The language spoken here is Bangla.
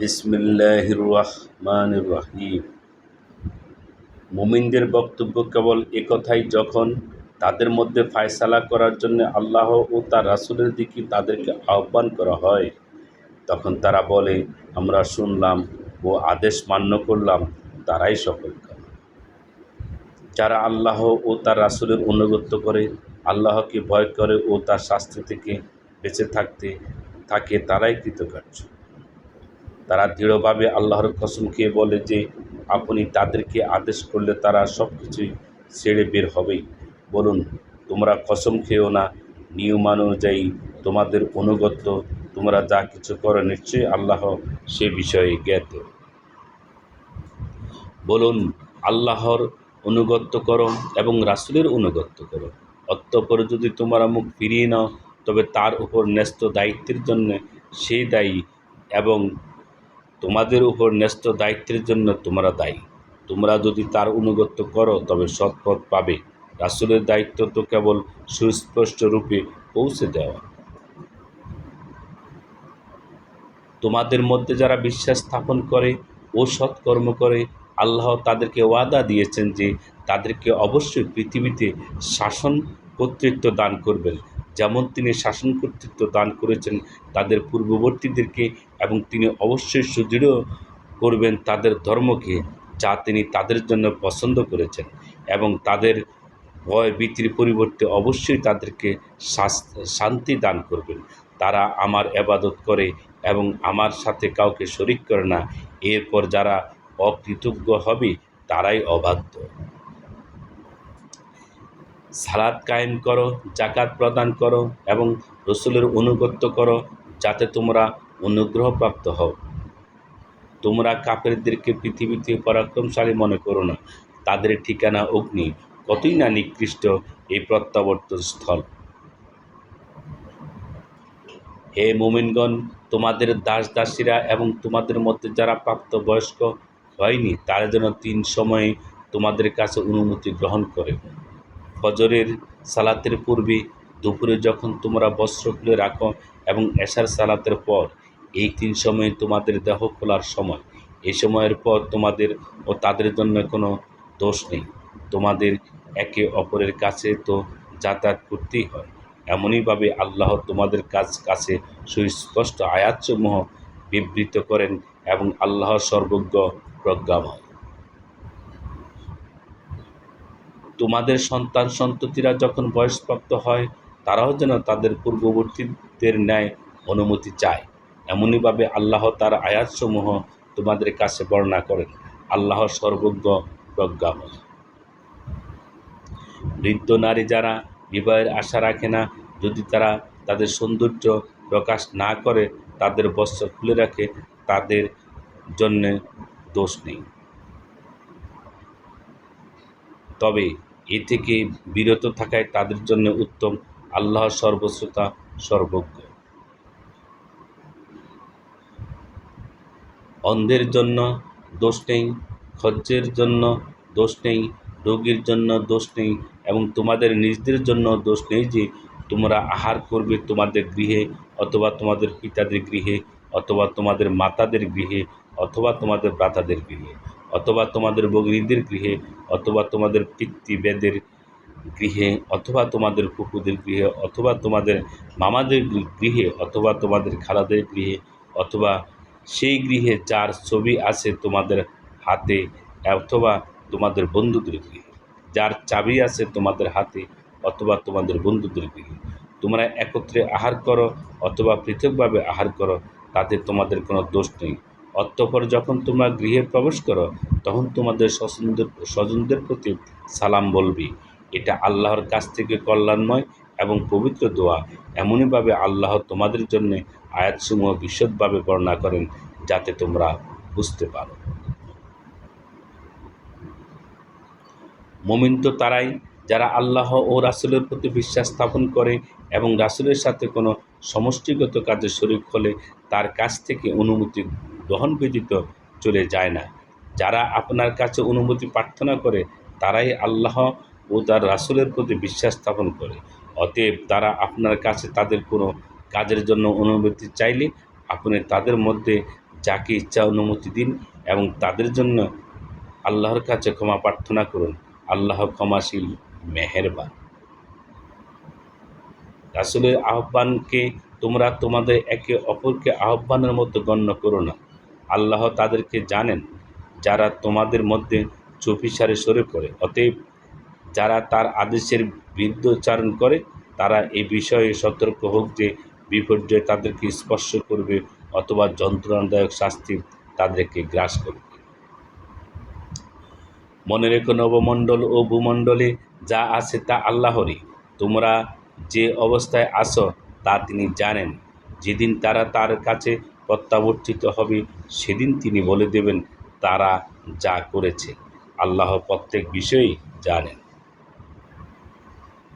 বিসমিল্লাহির রহমানির রহিম মুমিনদের বক্তব্য কেবল একথাই যখন তাদের মধ্যে ফায়সালা করার জন্য আল্লাহ ও তার রাসূলের দিকে তাদেরকে আহ্বান করা হয়, তখন তারা বলে, আমরা শুনলাম ও আদেশ মান্য করলাম, তারাই সফল যারা আল্লাহ ও তার রাসূলের অনুগত্য করে, আল্লাহকে ভয় করে ও তার শাস্তি থেকে বেঁচে থাকতে, থাকে তারাই কৃতকার্য। তারা দৃঢ়ভাবে আল্লাহর কসম খেয়ে বলে যে, আপনি তাদেরকে আদেশ করলে তারা সব কিছুই ছেড়ে বের হবেই। বলুন, তোমরা কসম খেও না, নিয়মানুযায়ী তোমাদের অনুগত্য, তোমরা যা কিছু করো নিশ্চয়ই আল্লাহ সে বিষয়ে জ্ঞাত। বলুন, আল্লাহর অনুগত্য করো এবং রাসূলের অনুগত্য করো। অতঃপর যদি তোমরা মুখ ফিরিয়ে নাও, তবে তার উপর ন্যস্ত দায়িত্বের জন্য সেই দায়ী এবং তোমাদের উপর ন্যস্ত দায়িত্বের জন্য তোমরা দায়ী। তোমরা যদি তার অনুগত্য করো, তবে সৎপথ পাবে। রাসূলের দায়িত্ব তো কেবল সুস্পষ্ট রূপে পৌঁছে দেওয়া। তোমাদের মধ্যে যারা বিশ্বাস স্থাপন করে ও সৎকর্ম করে, আল্লাহ তাদেরকে ওয়াদা দিয়েছেন যে তাদেরকে অবশ্যই পৃথিবীতে শাসন কর্তৃত্ব দান করবেন। যেমন তিনি শাসন কর্তৃত্ব দান করেছেন তাদের পূর্ববর্তীদেরকে এবং তিনি অবশ্যই সুদৃঢ় করবেন তাদের ধর্মকে যা তিনি তাদের জন্য পছন্দ করেছেন এবং তাদের ভয় ভীতির পরিবর্তে অবশ্যই তাদেরকে শান্তি দান করবেন। তারা আমার এবাদত করে এবং আমার সাথে কাউকে শরিক করে না। এরপর যারা অকৃতজ্ঞ হবে, তারাই অবাধ্য। সালাদ কায়েম করো জাকাত প্রদান করো এবং রসুলের অনুগত্য করো যাতে তোমরা অনুগ্রহপ্রাপ্ত হও। তোমরা কাপেরদেরকে পৃথিবীতে পরাক্রমশালী মনে করো না। তাদের ঠিকানা অগ্নি। কতই না নিকৃষ্ট এই প্রত্যাবর্তন স্থল। হে মোমিনগণ, তোমাদের দাস দাসীরা এবং তোমাদের মধ্যে যারা প্রাপ্ত বয়স্ক হয়নি, তারা যেন তিন সময়ে তোমাদের কাছে অনুমতি গ্রহণ করে। ফজরের সালাতের পূর্বে দুপুরে যখন তোমরা বস্ত্র খুলে রাখো এবং এশার সালাতের পর, এই তিন সময়ে তোমাদের দেহ খোলার সময়। এই সময়ের পর তোমাদের ও তাদের জন্য কোনো দোষ নেই। তোমাদের একে অপরের কাছে তো যাতায়াত করতেই হয়। এমনইভাবে আল্লাহ তোমাদের কাছ কাছে সুস্পষ্ট আয়াতসমূহ বিবৃত করেন এবং আল্লাহ সর্বজ্ঞ প্রজ্ঞাময়। তোমাদের সন্তান সন্ততিরা যখন বয়সপ্রাপ্ত হয়, তারাও যেন তাদের পূর্ববর্তীদের ন্যায় অনুমতি চায়। এমনইভাবে আল্লাহ তার আয়াতসমূহ তোমাদের কাছে বর্ণনা করেন। আল্লাহ সর্বজ্ঞ প্রজ্ঞাময় বৃদ্ধ নারী যারা বিবাহের আশা রাখে না, যদি তারা তাদের সৌন্দর্য প্রকাশ না করে, তাদের বস্ত্র খুলে রাখে, তাদের জন্য দোষ নেই। তবে এ থেকে বিরত থাকায় তাদের জন্য উত্তম আল্লাহ সর্বশ্রোতা, সর্বজ্ঞ। অন্ধের জন্য দোষ নেই, খজ্জের জন্য দোষ নেই, রোগীর জন্য দোষ নেই এবং তোমাদের নিজদের জন্য দোষ নেই যে তোমরা আহার করবে তোমাদের গৃহে অথবা তোমাদের পিতাদের গৃহে অথবা তোমাদের মাতাদের গৃহে অথবা তোমাদের ভ্রাতাদের গৃহে অথবা তোমাদের ভগ্নীদের গৃহে অথবা তোমাদের পিতৃবেদের গৃহে, অথবা তোমাদের ফুপুদের গৃহে, অথবা তোমাদের মামাদের গৃহে, অথবা তোমাদের খালাদের গৃহে, অথবা সেই গৃহে যার ছবি আছে তোমাদের হাতে, অথবা তোমাদের বন্ধুদের গৃহে। যার চাবি আছে তোমাদের হাতে, অথবা তোমাদের বন্ধুদের গৃহে। তোমরা একত্রে আহার করো, অথবা পৃথকভাবে আহার করো, তাতে তোমাদের কোনো দোষ নেই। অতঃপর যখন তোমরা গৃহে প্রবেশ করো, তখন তোমাদের স্বজনদের স্বজনদের প্রতি সালাম বলবি। এটা আল্লাহর কাছ থেকে কল্যাণময় এবং পবিত্র দোয়া। এমনইভাবে আল্লাহ তোমাদের জন্য আয়াতসমূহ বিশদভাবে বর্ণনা করেন, যাতে তোমরা বুঝতে পারো। মুমিন তো তারাই যারা আল্লাহ ও রাসূলের প্রতি বিশ্বাস স্থাপন করে এবং রাসূলের সাথে কোনো সমষ্টিগত কাজে শরিক হলে তার কাছ থেকে অনুমতি গ্রহণ ব্যতীত চলে যায় না। যারা আপনার কাছে অনুমতি প্রার্থনা করে, তারাই আল্লাহ ও তার রাসূলের প্রতি বিশ্বাস স্থাপন করে। অতএব তারা আপনার কাছে তাদের কোনো কাজের জন্য অনুমতি চাইলে, আপনি তাদের মধ্যে যাকে ইচ্ছা অনুমতি দিন এবং তাদের জন্য আল্লাহর কাছে ক্ষমা প্রার্থনা করুন। আল্লাহ ক্ষমাশীল, মেহেরবান। রাসুলের আহ্বানকে তোমরা তোমাদের একে অপরকে আহ্বানের মতো গণ্য করো না। আল্লাহ তাদেরকে জানেন, যারা তোমাদের মধ্যে চুপিসারে সরে পড়ে। অতএব যারা তার আদেশের বিরুদ্ধোচ্চারণ করে, তারা এই বিষয়ে সতর্ক হোক যে বিপর্যয় তাদেরকে স্পর্শ করবে অথবা যন্ত্রণাদায়ক শাস্তি তাদেরকে গ্রাস করবে। মনে রেখো নবমণ্ডল ও ভূমণ্ডলে যা আছে তা আল্লাহরই। তোমরা যে অবস্থায় আসো তা তিনি জানেন। যেদিন তারা তার কাছে প্রত্যাবর্তিত হবে সেদিন তিনি বলে দেবেন তারা যা করেছে। আল্লাহ প্রত্যেক বিষয়েই জানেন।